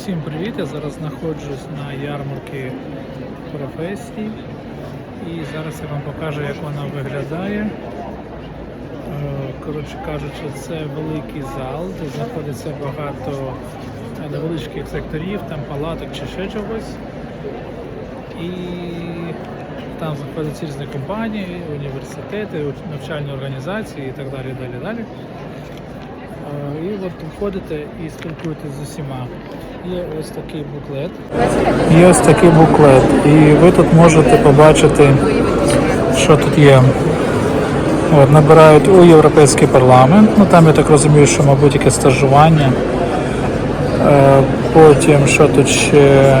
Усім привіт! Я зараз знаходжусь на ярмарці професій і зараз я вам покажу, як вона виглядає. Е, Коротше кажучи, це великий зал, де знаходиться багато невеличких секторів, там палаток чи ще чогось. І там знаходяться різні компанії, університети, навчальні організації і так далі. далі, далі. Е, І от входите і спілкуєтесь з усіма. Є ось такий буклет. Є ось такий буклет. І ви тут можете побачити, що тут є. От, набирають у Європейський парламент. Ну там я так розумію, що, мабуть, якесь стажування. Е, Потім, що тут ще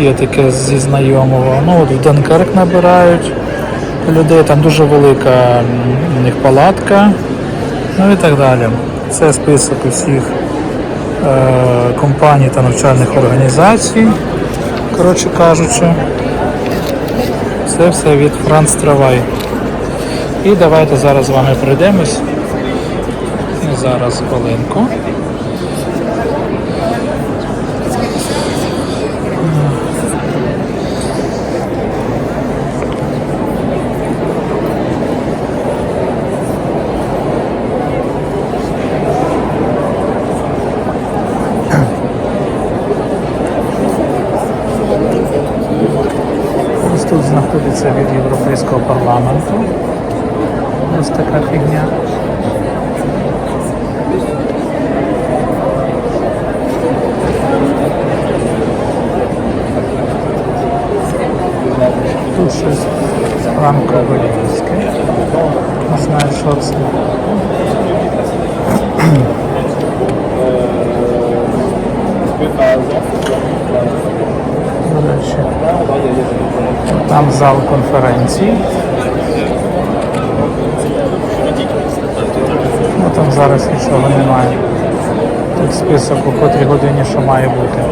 є таке зі знайомого. Ну от в Данкерк набирають людей, там дуже велика у них палатка. Ну і так далі. Це список усіх е, компаній та навчальних організацій. Коротше кажучи, це все від Франц Травай. І давайте зараз з вами пройдемось. Зараз хвилинку. Знаходиться від Європейського парламенту. Ось така фігня. Тут щось франко-волінське. Не знаю, що це. До речі, там зал конференцій. Ну там зараз нічого немає. Тут список у котрій годині що має бути.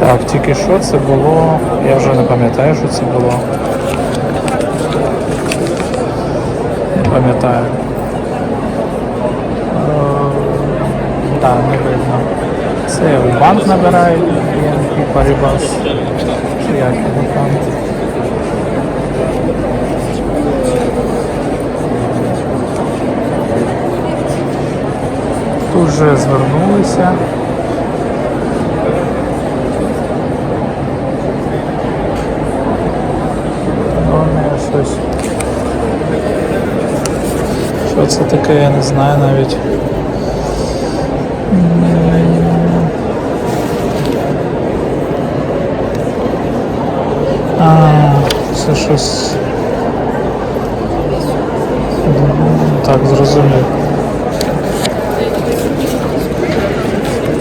Так, тільки що це було, я вже не пам'ятаю, що це було. Не пам'ятаю. Так, не видно. Це банк набирають, BNP Paribas. Чи як його там. Вже звернулися. Щось. Що це таке, я не знаю навіть. А, це щось. Так, зрозумів.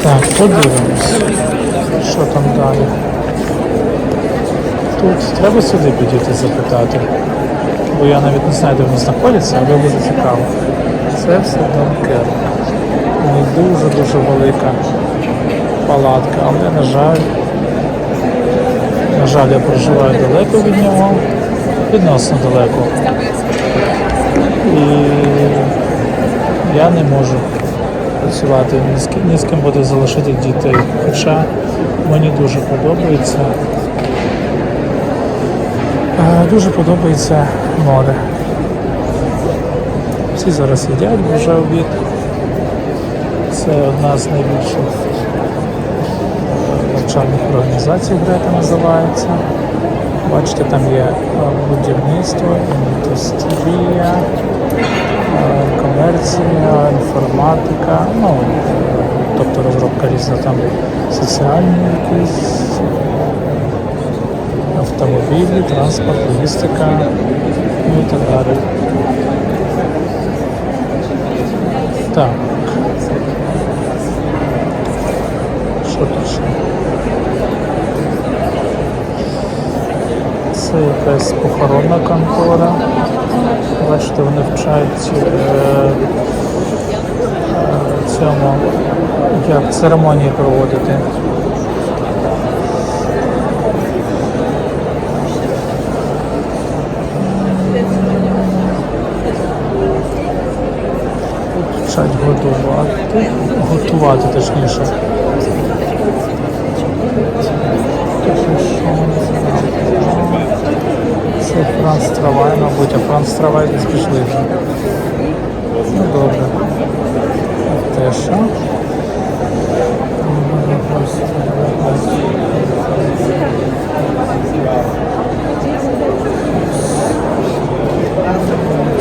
Так, подивимось, що там далі. Тут треба сюди підійти запитати, бо я навіть не знаю, де вони знаходяться, але буде цікаво. Це все Донкер. Ну, Дуже-дуже велика палатка, але на жаль, на жаль, я проживаю далеко від нього, відносно далеко. І я не можу працювати, ні з, ки- ні з ким буде залишити дітей. Хоча мені дуже подобається. е, Дуже подобається море. Всі зараз їдять, вже обід. Це одна з найбільших навчальних організацій, Грета називається. Бачите, там є е, будівництво, індустрія, комерція, інформатика, ну, тобто розробка різна там соціальні якісь автомобілі, транспорт, логістика, ну і так далі. Так. Що тут ще? Це якась похоронна контора. Бачите, вони вчать е, е, цьому, як церемонії проводити. Вчать годувати, готувати точніше. Мабуть, а Франц Травай десь пішли вже. Ну добре. Те що?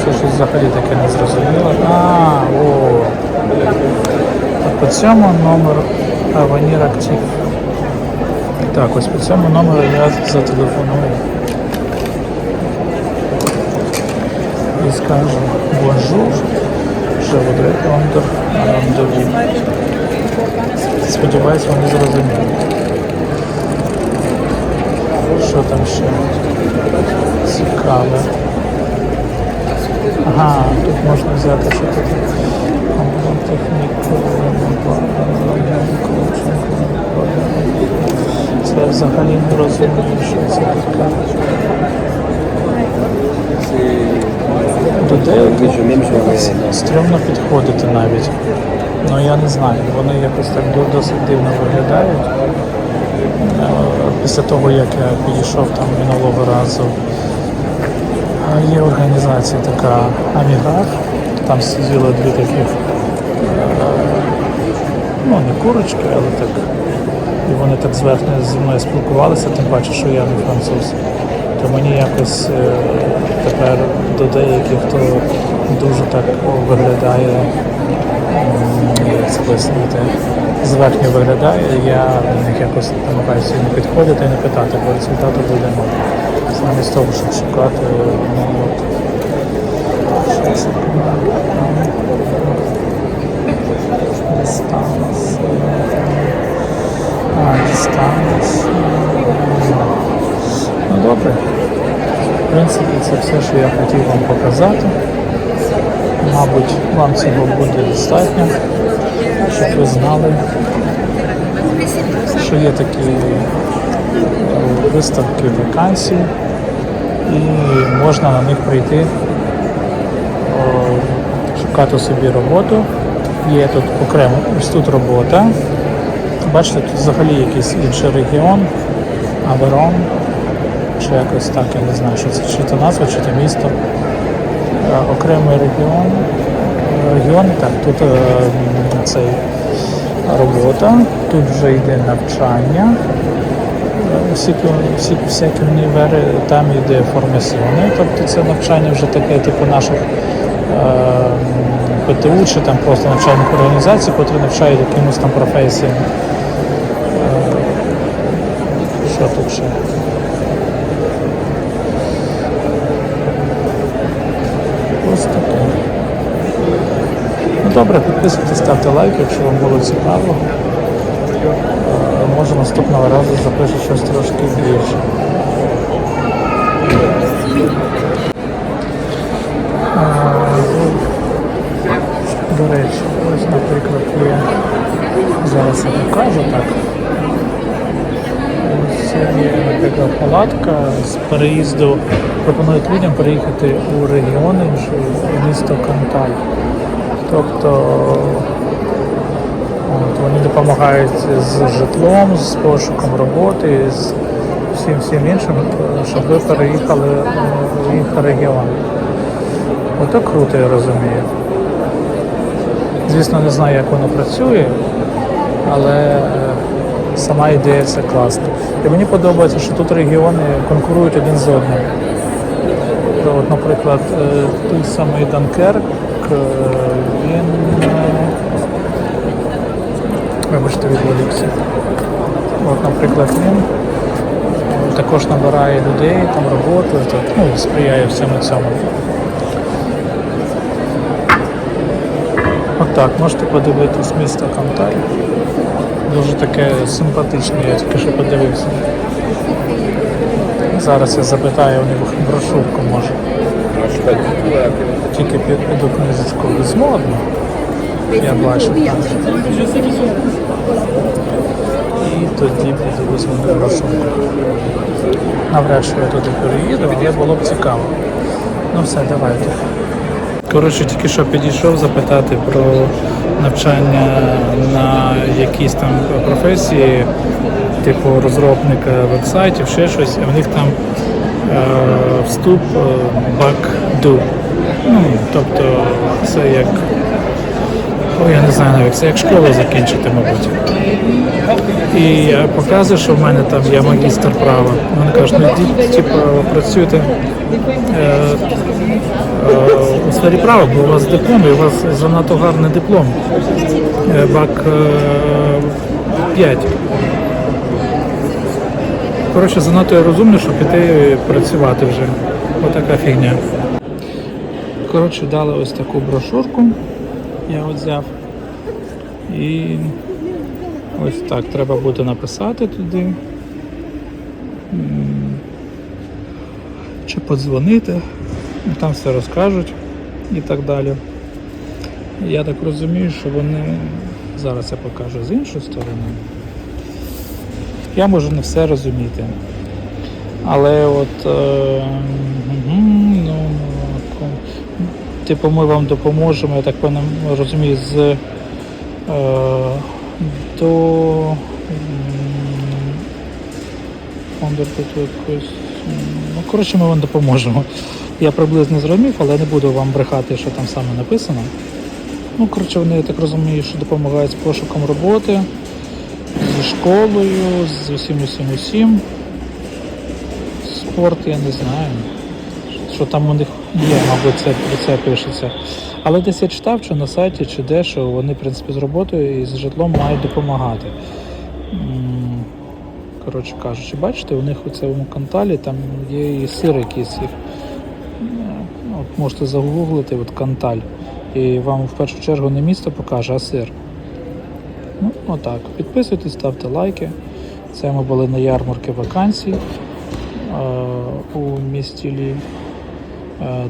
Це щось взагалі таке незрозуміло. А, о. По цьому номеру Аванір Актив. Так, ось по цьому номеру я зателефоную. І скажу bonjour, je voudrais prendre. Сподіваюсь, вони зрозуміють. Що там ще цікаве? Ага, тут можна взяти, що тут техніку. Це взагалі не розумію, що це таке. До деяких стрьомно підходити навіть. Ну я не знаю, вони якось так досить дивно виглядають. Е, Після того, як я підійшов там минулого разу, є організація така Аміграф, там сиділи дві таких, е, ну не курочки, але так. І вони так зверхньо зі мною спілкувалися, тим паче, що я не француз. То мені якось е, тепер до деяких, хто дуже так виглядає, як це пояснити, зверхньо виглядає, я до них якось намагаюся не підходити і не питати, бо результату буде нуль. Замість того, щоб шукати, ну от. Дистанс. А. Ну добре. В принципі, це все, що я хотів вам показати. Мабуть, вам цього буде достатньо, щоб ви знали, що є такі е, виставки вакансій і можна на них прийти, шукати собі роботу. Є тут окремо, ось тут робота. Бачите, тут взагалі якийсь інший регіон, Аверон, чи якось так, я не знаю, що це, чи то назва, чи то місто. Е, Окремий регіон. Регіон, так, тут е, м, цей робота, тут вже йде навчання. Е, всі, всякі універи, там йде формаціони, тобто це навчання вже таке, типу наших ПТУ чи там просто навчальних організацій, котрі навчають якимось там професіям. Що тут ще? Ось таке. Ну добре, підписуйтесь, ставте лайк, якщо вам було цікаво. Може наступного разу запишу щось трошки більше. До речі, ось, наприклад, є. Зараз я покажу так. Ось є, наприклад, палатка з переїзду. Пропонують людям переїхати у регіон інший, у місто Канталь. Тобто от, вони допомагають з житлом, з пошуком роботи, з всім всім іншим, щоб ви переїхали в їх регіон. Ото круто, я розумію. Звісно, не знаю, як воно працює, але е, сама ідея це класна. І мені подобається, що тут регіони конкурують один з одним. То, От, наприклад, е, той самий Данкерк, е, він. е, Вибачте, відволікся. От, наприклад, він е, також набирає людей, там роботу, так, ну, сприяє всьому цьому. Отак, можете подивитись місто Канталь. Дуже таке симпатичне, я тільки що подивився. Зараз я запитаю у них брошурку може. Тільки піду книжечку візьму. Я бачу. І тоді піду візьму брошурку. Навряд чи я туди переїду, але було б цікаво. Ну все, давайте. Коротше, тільки що підійшов запитати про навчання на якісь там професії, типу розробника вебсайтів, ще щось, і в них там вступ е, бак-ду. Ну, тобто це як. Ой, я не знаю навіть, це як школу закінчити, мабуть. І я показую, що в мене там є магістр права. Вони кажуть, ну типу, працюйте е, е, у сфері права, бо у вас диплом, і у вас занадто гарний диплом. Е, бак е, 5. Коротше, занадто я розумний, щоб піти працювати вже. Отака фігня. Коротше, дали ось таку брошурку. Я от взяв. І ось так треба буде написати туди. Чи подзвонити, Ну, там все розкажуть і так далі. Я так розумію, що вони зараз я покажу з іншої сторони. Я можу не все розуміти. Але от е, ну, типу ми вам допоможемо, я так розумію, з е, до. Ну, коротше, ми вам допоможемо. Я приблизно зрозумів, але не буду вам брехати, що там саме написано. Ну, коротше, вони, я так розумію, що допомагають з пошуком роботи, зі школою, з усім усім усім. Спорт я не знаю. Що там у них є, мабуть, це про це пишеться. Але десь я читав, чи на сайті, чи де, що вони, в принципі, з роботою і з житлом мають допомагати. Коротше кажучи, бачите, у них у цьому канталі там є і сир якийсь. Ну, От можете загуглити от канталь. І вам в першу чергу не місто покаже, а сир. Ну, отак. Підписуйтесь, ставте лайки. Це ми були на ярмарки вакансій е, у місті Лі. Е,